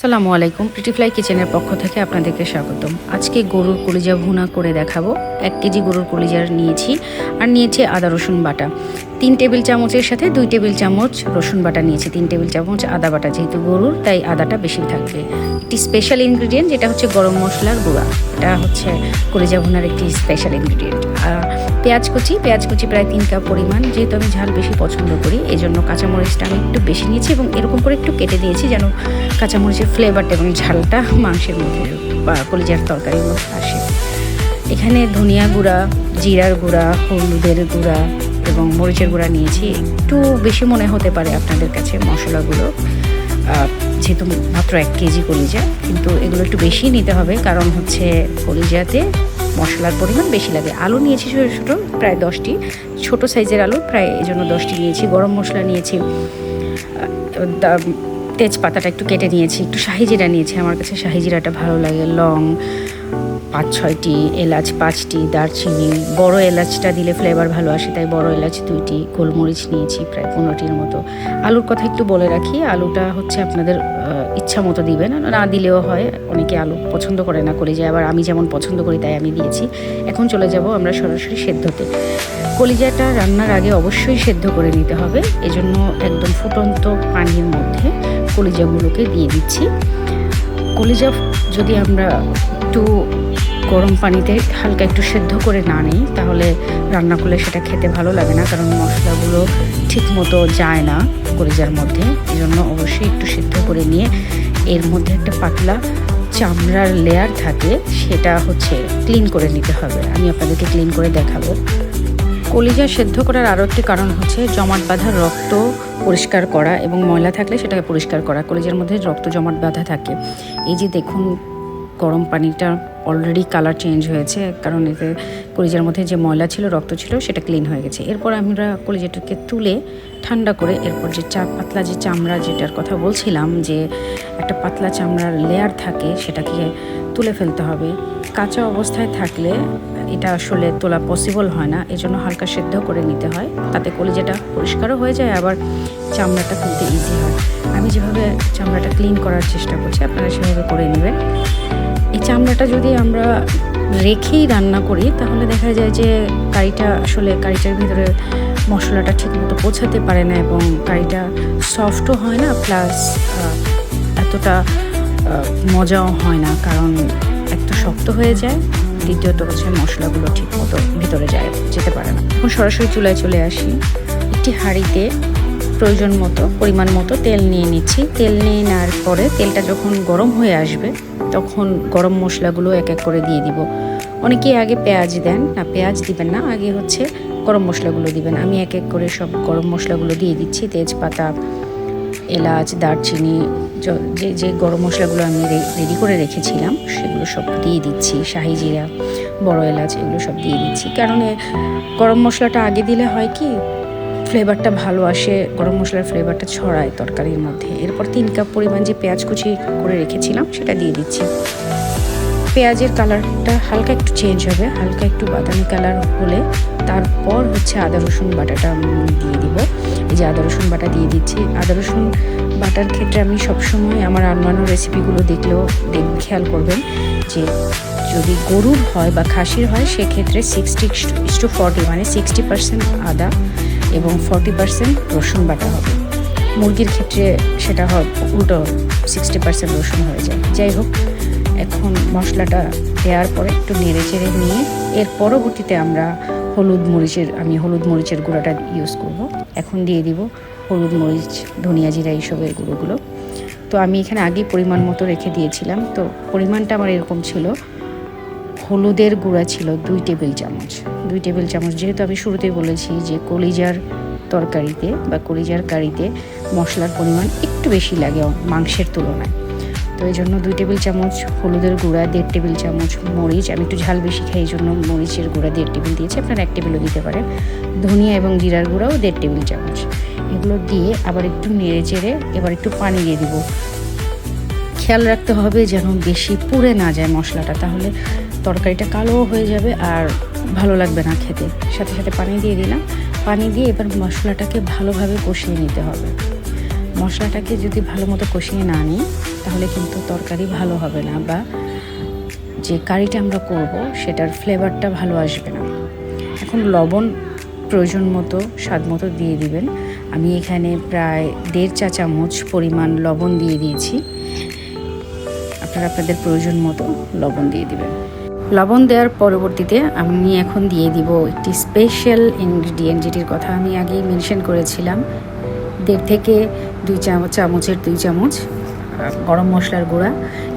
আসসালামু আলাইকুম প্রিটিফ্লাই কিচেনের পক্ষ থেকে আপনাদেরকে স্বাগতম। আজকে গরুর কলিজা ভুনা করে দেখাবো। এক কেজি গরুর কলিজার নিয়েছি, আর নিয়েছি আদা রসুন বাটা। তিন টেবিল চামচের সাথে দুই টেবিল চামচ রসুন বাটা নিয়েছি। তিন টেবিল চামচ আদা বাটা যেহেতু গরুর, তাই আদাটা বেশি থাকবে। একটি স্পেশাল ইনগ্রিডিয়েন্ট যেটা হচ্ছে গরম মশলার গুঁড়া। এটা হচ্ছে কলিজা ভুনার একটি স্পেশাল ইনগ্রিডিয়েন্ট আর পেঁয়াজ কুচি পেঁয়াজ কুচি প্রায় তিন কাপ পরিমাণ, যেহেতু আমি ঝাল বেশি পছন্দ করি এই জন্য কাঁচামরিচটা আমি একটু বেশি নিয়েছি এবং এরকম করে একটু কেটে দিয়েছি যেন কাঁচামরিচের ফ্লেভারটা এবং ঝালটা মাংসের মধ্যে বা কলিজার তরকারির মধ্যে আসে। এখানে ধনিয়া গুঁড়া, জিরার গুঁড়া, হলুদের গুঁড়া এবং মরিচের গুঁড়া নিয়েছি। একটু বেশি মনে হতে পারে আপনাদের কাছে মশলাগুলো। যেহেতু মাত্র এক কেজি কলিজা, কিন্তু এগুলো একটু বেশি নিতে হবে কারণ হচ্ছে কলিজাতে মশলার পরিমাণ বেশি লাগে। আলু নিয়েছি ছোটো ছোটো, প্রায় দশটি। ছোট সাইজের আলু, প্রায় এই জন্য দশটি নিয়েছি। গরম মশলা নিয়েছি। তেজপাতাটা একটু কেটে নিয়েছি। একটু শাহি জিরা নিয়েছি। আমার কাছে শাহি জিরাটা ভালো লাগে। লং পাঁচ ছয়টি এলাচ, পাঁচটি দারচিনি। বড় এলাচটা দিলে ফ্লেভার ভালো আসে, তাই বড় এলাচ দুইটি গোলমরিচ নিয়েছি প্রায় পনেরোটির মতো। আলুর কথা একটু বলে রাখি, আলুটা হচ্ছে আপনাদের ইচ্ছা মতো দিবেন। না দিলেও হয়, অনেকে আলু পছন্দ করে না করে যায় আবার আমি যেমন পছন্দ করি তাই আমি দিয়েছি। এখন চলে যাব আমরা সরাসরি সেদ্ধতে। কলিজাটা রান্নার আগে অবশ্যই সেদ্ধ করে নিতে হবে, এজন্য একদম ফুটন্ত পানির মধ্যে কলিজাগুলোকে দিয়ে দিচ্ছি। কলিজা যদি আমরা একটু গরম পানিতে হালকা একটু সেদ্ধ করে না নিই, তাহলে রান্না করলে সেটা খেতে ভালো লাগে না, কারণ মশলাগুলো ঠিক মতো যায় না কলিজার মধ্যে। এই জন্য অবশ্যই একটু সেদ্ধ করে নিয়ে এর মধ্যে একটা পাতলা চামড়ার লেয়ার থাকে, সেটা হচ্ছে ক্লিন করে নিতে হবে। আমি আপনাদেরকে ক্লিন করে দেখাবো। কলিজা সেদ্ধ করার আরও একটি কারণ হচ্ছে জমাট বাঁধা রক্ত পরিষ্কার করা এবং ময়লা থাকলে সেটাকে পরিষ্কার করা। কলিজার মধ্যে রক্ত জমাট বাঁধা থাকে। এই যে দেখুন গরম পানিটা অলরেডি কালার চেঞ্জ হয়েছে, কারণ এতে কলিজার মধ্যে যে ময়লা ছিল, রক্ত ছিল, সেটা ক্লিন হয়ে গেছে। এরপর আমরা কলিজাটাকে তুলে ঠান্ডা করে এরপর যে চা পাতলা যে চামড়া যেটার কথা বলছিলাম, যে একটা পাতলা চামড়ার লেয়ার থাকে, সেটাকে তুলে ফেলতে হবে। কাঁচা অবস্থায় থাকলে এটা আসলে তোলা পসিবল হয় না, এজন্য হালকা সেদ্ধ করে নিতে হয়। তাতে কলিজাটা পরিষ্কারও হয়ে যায়, আবার চামড়াটা তুলতে ইজি হয়। আমি যেভাবে চামড়াটা ক্লিন করার চেষ্টা করছি, আপনারা সেভাবে করে নেবেন। এই চামড়াটা যদি আমরা রেখেই রান্না করি, তাহলে দেখা যায় যে কারিটা আসলে কারিটার ভিতরে মশলাটা ঠিকমতো পৌঁছাতে পারে না এবং কারিটা সফটও হয় না, প্লাস এতটা মজাও হয় না। কারণ এক তো শক্ত হয়ে যায়, দ্বিতীয়ত হচ্ছে মশলাগুলো ঠিক মতো ভিতরে যায়, যেতে পারে না। এখন সরাসরি চুলায় চলে আসি। একটি হাঁড়িতে প্রয়োজন মতো, পরিমাণ মতো তেল নিয়ে নিচ্ছি। তেল নিয়ে নেওয়ার পরে তেলটা যখন গরম হয়ে আসবে, তখন গরম মশলাগুলো এক এক করে দিয়ে দিব। অনেকেই আগে পেঁয়াজ দেন, না পেঁয়াজ দিবেন না, আগে হচ্ছে গরম মশলাগুলো দিবেন। আমি এক এক করে সব গরম মশলাগুলো দিয়ে দিচ্ছি, তেজপাতা, এলাচ, দারচিনি য- যে গরম মশলাগুলো আমি রেডি করে রেখেছিলাম, সেগুলো সব দিয়ে দিচ্ছি। শাহি জিরা, বড় এলাচ, এগুলো সব দিয়ে দিচ্ছি। কারণ গরম মশলাটা আগে দিলে হয় কি ফ্লেভারটা ভালো আসে, গরম মশলার ফ্লেভারটা ছড়ায় তরকারির মধ্যে। এরপর তিন কাপ পরিমাণ যে পেঁয়াজ কুচি করে রেখেছিলাম, সেটা দিয়ে দিচ্ছি। পেঁয়াজের কালারটা হালকা একটু চেঞ্জ হবে, হালকা একটু বাদামি কালার হলে তারপর হচ্ছে আদা, রসুন বাটাটা দিয়ে দিব। এই যে আদা, রসুন বাটা দিয়ে দিচ্ছি। আদা, রসুন বাটার ক্ষেত্রে আমি সবসময় আমার অন্যান্য রেসিপিগুলো দেখলেও দেখ, খেয়াল করবেন যে যদি গরুর হয় বা খাসির হয়, সেক্ষেত্রে সিক্সটি টু ফর্টি মানে সিক্সটি পার্সেন্ট আদা এবং ফর্টি পার্সেন্ট রসুন বাটা হবে। মুরগির ক্ষেত্রে সেটা হয় উল্টো সিক্সটি পার্সেন্ট রসুন হয়ে যায়। যাই হোক, এখন মশলাটা দেওয়ার পরে একটু নেড়ে চেড়ে নিয়ে এর পরবর্তীতে আমরা হলুদ মরিচের, আমি হলুদ মরিচের গুঁড়োটা ইউজ করব। এখন দিয়ে দিব হলুদ মরিচ, ধনিয়া জিরা এইসবের গুঁড়োগুলো। তো আমি এখানে আগেই পরিমাণ মতো রেখে দিয়েছিলাম। তো পরিমাণটা আমার এরকম ছিল হলুদের গুঁড়া ছিল দুই টেবিল চামচ। দুই টেবিল চামচ যেহেতু আমি শুরুতেই বলেছি যে কলিজার তরকারিতে বা কলিজার কারিতে মশলার পরিমাণ একটু বেশি লাগে মাংসের তুলনায়। তো এই জন্য দুই টেবিল চামচ হলুদের গুঁড়া, দেড় টেবিল চামচ মরিচ। আমি একটু ঝাল বেশি খাই, এই জন্য মরিচের গুঁড়া দেড় টেবিল দিয়েছি। আপনারা এক টেবিলও দিতে পারেন। ধনিয়া এবং জিরার গুঁড়াও দেড় টেবিল চামচ। এগুলো দিয়ে আবার একটু নেড়ে চেড়ে এবার একটু পানি দিয়ে দিব। খেয়াল রাখতে হবে যেন বেশি পুড়ে না যায় মশলাটা, তাহলে তরকারিটা কালো হয়ে যাবে আর ভালো লাগবে না খেতে। সাথে সাথে পানি দিয়ে দিলাম। পানি দিয়ে এবার মশলাটাকে ভালোভাবে কষিয়ে নিতে হবে। মশলাটাকে যদি ভালো মতো কষিয়ে না নিই, তাহলে কিন্তু তরকারি ভালো হবে না বা যে কারিটা আমরা করব, সেটার ফ্লেভারটা ভালো আসবে না। এখন লবণ প্রয়োজন মতো, স্বাদ মতো দিয়ে দিবেন। আমি এখানে প্রায় দেড় চা চামচ পরিমাণ লবণ দিয়ে দিয়েছি। আপনারা আপনাদের প্রয়োজন মতো লবণ দিয়ে দিবেন। লবণ দেওয়ার পরবর্তীতে আমি এখন দিয়ে দিব একটি স্পেশাল ইনগ্রিডিয়েন্ট যেটির কথা আমি আগেই মেনশন করেছিলাম। দেড় থেকে দুই চামচ, চামচের দুই চামচ গরম মশলার গুঁড়া।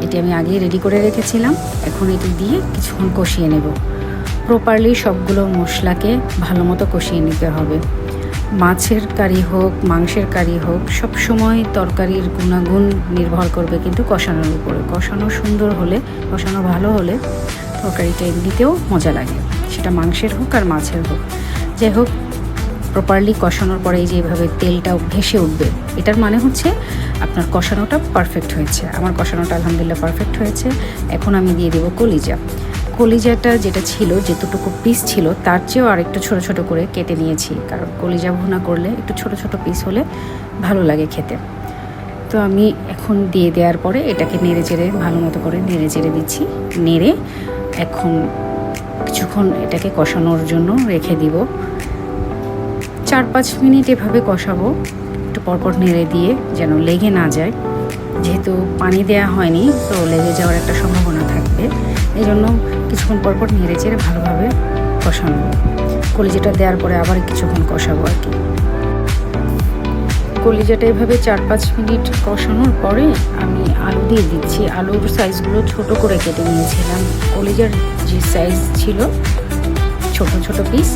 এটি আমি আগেই রেডি করে রেখেছিলাম। এখন এটি দিয়ে কিছুক্ষণ কষিয়ে নেব। প্রপারলি সবগুলো মশলাকে ভালো মতো কষিয়ে নিতে হবে। মাছের কারি হোক, মাংসের কারি হোক সব সময় তরকারির গুণাগুণ নির্ভর করবে কিন্তু কষানোর উপরে। কষানো সুন্দর হলে, কষানো ভালো হলে তরকারিটা এমনিতেও মজা লাগে। সেটা মাংসের হোক আর মাছের হোক। যাই হোক প্রপারলি কষানোর পরে এই যে এভাবে তেলটাও ভেসে উঠবে, এটার মানে হচ্ছে আপনার কষানোটা পারফেক্ট হয়েছে। আমার কষানোটা আলহামদুলিল্লাহ পারফেক্ট হয়েছে। এখন আমি দিয়ে দেবো কলিজা। কলিজাটা যেটা ছিল যেতটুকু পিস ছিল, তার চেয়েও আরেকটু ছোটো ছোটো করে কেটে নিয়েছি। কারণ কলিজা ভুনা করলে একটু ছোট ছোট পিস হলে ভালো লাগে খেতে। তো আমি এখন দিয়ে দেওয়ার পরে এটাকে নেড়ে চেড়ে ভালো মতো করে নেড়ে চেড়ে দিচ্ছি। নেড়ে এখন কিছুক্ষণ এটাকে কষানোর জন্য রেখে দিব। চার পাঁচ মিনিট এভাবে কষাবো। একটু পরপর নেড়ে দিয়ে যেন লেগে না যায়। যেহেতু পানি দেওয়া হয়নি, তো লেগে যাওয়ার একটা সম্ভাবনা থাকবে। এই জন্য কিছুক্ষণ পরপর নেড়ে চেড়ে ভালোভাবে কষানো। কলিজাটা দেওয়ার পরে আবার কিছুক্ষণ কষাবো আর কি। কলিজাটা এভাবে চার পাঁচ মিনিট কষানোর পরে আমি আলু দিয়ে দিচ্ছি। আলুর সাইজগুলো ছোট করে কেটে নিয়েছিলাম। কলিজার যে সাইজ ছিল, ছোট ছোট পিস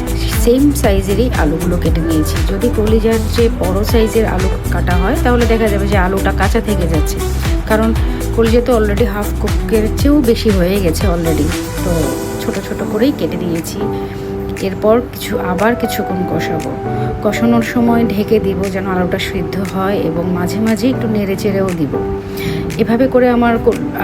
সেম সাইজেরই আলুগুলো কেটে নিয়েছি। যদি কলিজার যে বড় সাইজের আলু কাটা হয়, তাহলে দেখা যাবে যে আলুটা কাঁচা থেকে যাচ্ছে। কারণ কলিজা তো অলরেডি হাফ কুকের চেয়েও বেশি হয়ে গেছে অলরেডি তো ছোট ছোট করেই কেটে দিয়েছি। এরপর কিছু, আবার কিছুক্ষণ কষাবো। কষানোর সময় ঢেকে দিব যেন আলুটা সিদ্ধ হয় এবং মাঝে মাঝে একটু নেড়ে চেড়েও দিব। এভাবে করে আমার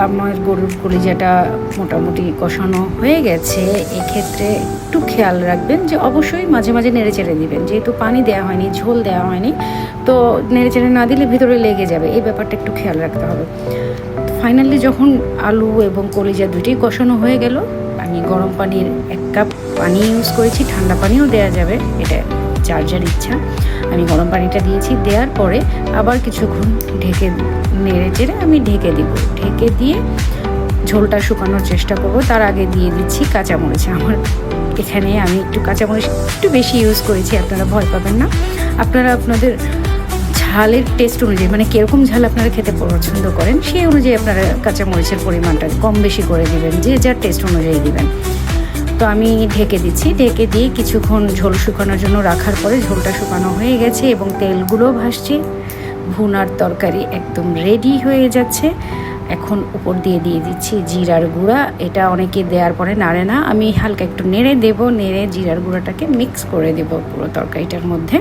আমার গরুর কলিজাটা মোটামুটি কষানো হয়ে গেছে। এক্ষেত্রে একটু খেয়াল রাখবেন যে অবশ্যই মাঝে মাঝে নেড়ে চেড়ে দিবেন। যেহেতু পানি দেওয়া হয়নি, ঝোল দেওয়া হয়নি, তো নেড়ে চেড়ে না দিলে ভিতরে লেগে যাবে। এই ব্যাপারটা একটু খেয়াল রাখতে হবে। ফাইনালি যখন আলু এবং কলিজা দুইটাই কষানো হয়ে গেল, আমি গরম পানির এক কাপ পানি ইউজ করেছি, ঠান্ডা পানিও দেওয়া যাবে, এটা যার যার ইচ্ছা। আমি গরম পানিটা দিয়েছি, দেওয়ার পরে আবার কিছুক্ষণ ঢেকে, নেড়ে চেড়ে আমি ঢেকে দিব। ঢেকে দিয়ে ঝোলটা শুকানোর চেষ্টা করব, তার আগে দিয়ে দিচ্ছি কাঁচামরিচ। আমার এখানে আমি একটু কাঁচামরিচ একটু বেশি ইউজ করেছি, আপনারা ভয় পাবেন না। আপনারা আপনাদের ঝালের টেস্ট অনুযায়ী মানে কীরকম ঝাল আপনারা খেতে পছন্দ করেন, সেই অনুযায়ী আপনারা কাঁচামরিচের পরিমাণটা কম বেশি করে দিবেন, যে যার টেস্ট অনুযায়ী দিবেন। তো আমি ঢেকে দিচ্ছি। ঢেকে দিয়ে কিছুক্ষণ ঝোল শুকানোর জন্য রাখার পরে ঝোলটা শুকানো হয়ে গেছে এবং তেলগুলো ভাসছে। ভুনার তরকারি একদম রেডি হয়ে যাচ্ছে। এখন উপর দিয়ে দিয়ে দিচ্ছি জিরার গুঁড়া। এটা অনেকে দেওয়ার পরে নাড়ে না। আমি হালকা একটু নেড়ে দেব, নেড়ে জিরার গুঁড়াটাকে মিক্স করে দেব পুরো তরকারিটার মধ্যে।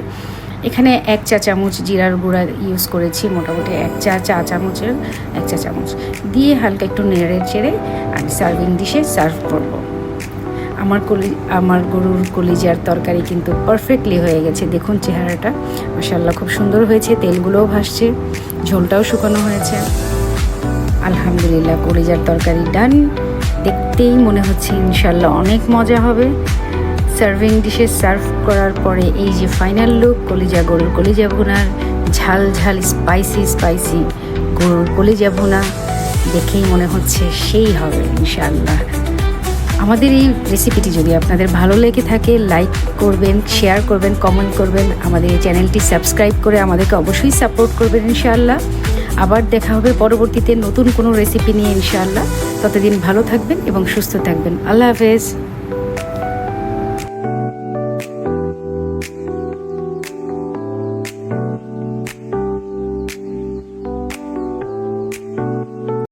এখানে এক চা চামচ জিরার গুঁড়া ইউজ করেছি, মোটামুটি এক চা চা চামচের, এক চা চামচ। দিয়ে হালকা একটু নেড়ে চেড়ে আমি সার্ভিং ডিশে সার্ভ করব। আমার কলি, আমার গরুর কলিজার তরকারি কিন্তু পারফেক্টলি হয়ে গেছে। দেখুন চেহারাটা। মাসাল্লাহ খুব সুন্দর হয়েছে। তেলগুলোও ভাসছে, ঝোলটাও শুকানো হয়েছে। আলহামদুলিল্লাহ, কলিজার তরকারি ডান দেখতেই মনে হচ্ছে ইনশাল্লাহ অনেক মজা হবে। সার্ভিং ডিশে সার্ভ করার পরে এই যে ফাইনাল লুক কলিজা, গরুর কলিজা ভুনার ঝাল ঝাল স্পাইসি স্পাইসি গরুর কলিজা ভুনা, দেখেই মনে হচ্ছে সেই হবে ইনশাল্লাহ আমাদের এই রেসিপিটি যদি আপনাদের ভালো লেগে থাকে লাইক করবেন শেয়ার করবেন কমেন্ট করবেন, আমাদের এই চ্যানেলটি সাবস্ক্রাইব করে আমাদেরকে অবশ্যই সাপোর্ট করবেন ইনশাআল্লাহ। আবার দেখা হবে পরবর্তীতে নতুন কোনো রেসিপি নিয়ে ইনশাআল্লাহ। ততদিন ভালো থাকবেন এবং সুস্থ থাকবেন। আল্লাহ হাফেজ।